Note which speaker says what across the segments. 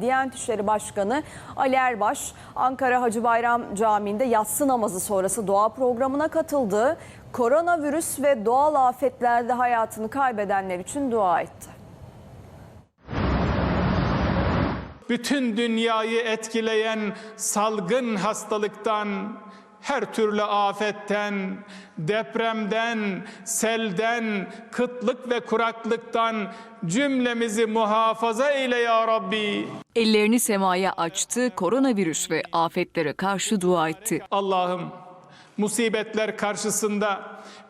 Speaker 1: Diyanet İşleri Başkanı Ali Erbaş, Ankara Hacı Bayram Camii'nde yatsı namazı sonrası dua programına katıldı. Koronavirüs ve doğal afetlerde hayatını kaybedenler için dua etti.
Speaker 2: bütün dünyayı etkileyen salgın hastalıktan, her türlü afetten, depremden, selden, kıtlık ve kuraklıktan cümlemizi muhafaza eyle ya Rabbi.
Speaker 3: Ellerini semaya açtı, koronavirüs ve afetlere karşı dua etti.
Speaker 2: Allah'ım musibetler karşısında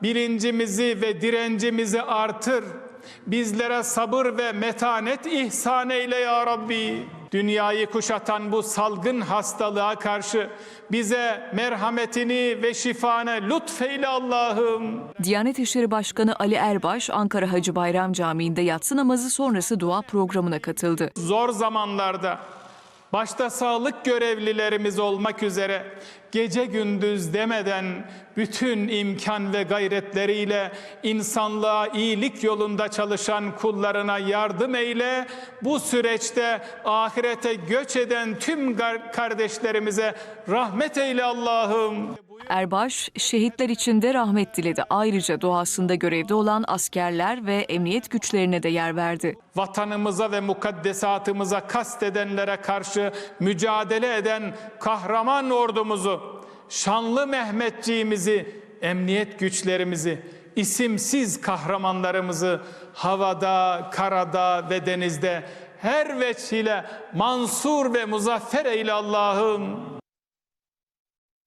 Speaker 2: bilincimizi ve direncimizi artır. Bizlere sabır ve metanet ihsan eyle ya Rabbi. Dünyayı kuşatan bu salgın hastalığa karşı bize merhametini ve şifanı lütfeyle Allah'ım.
Speaker 3: Diyanet İşleri Başkanı Ali Erbaş, Ankara Hacı Bayram Camii'nde yatsı namazı sonrası dua programına katıldı.
Speaker 2: zor zamanlarda başta sağlık görevlilerimiz olmak üzere gece gündüz demeden bütün imkan ve gayretleriyle insanlığa iyilik yolunda çalışan kullarına yardım eyle. Bu süreçte ahirete göç eden tüm kardeşlerimize rahmet eyle Allah'ım.
Speaker 3: Erbaş, şehitler için de rahmet diledi. Ayrıca doğasında görevde olan askerler ve emniyet güçlerine de yer verdi.
Speaker 2: vatanımıza ve mukaddesatımıza kastedenlere karşı mücadele eden kahraman ordumuzu, şanlı Mehmetçiğimizi, emniyet güçlerimizi, isimsiz kahramanlarımızı havada, karada ve denizde her veçhiyle mansur ve muzaffer eyle Allah'ım.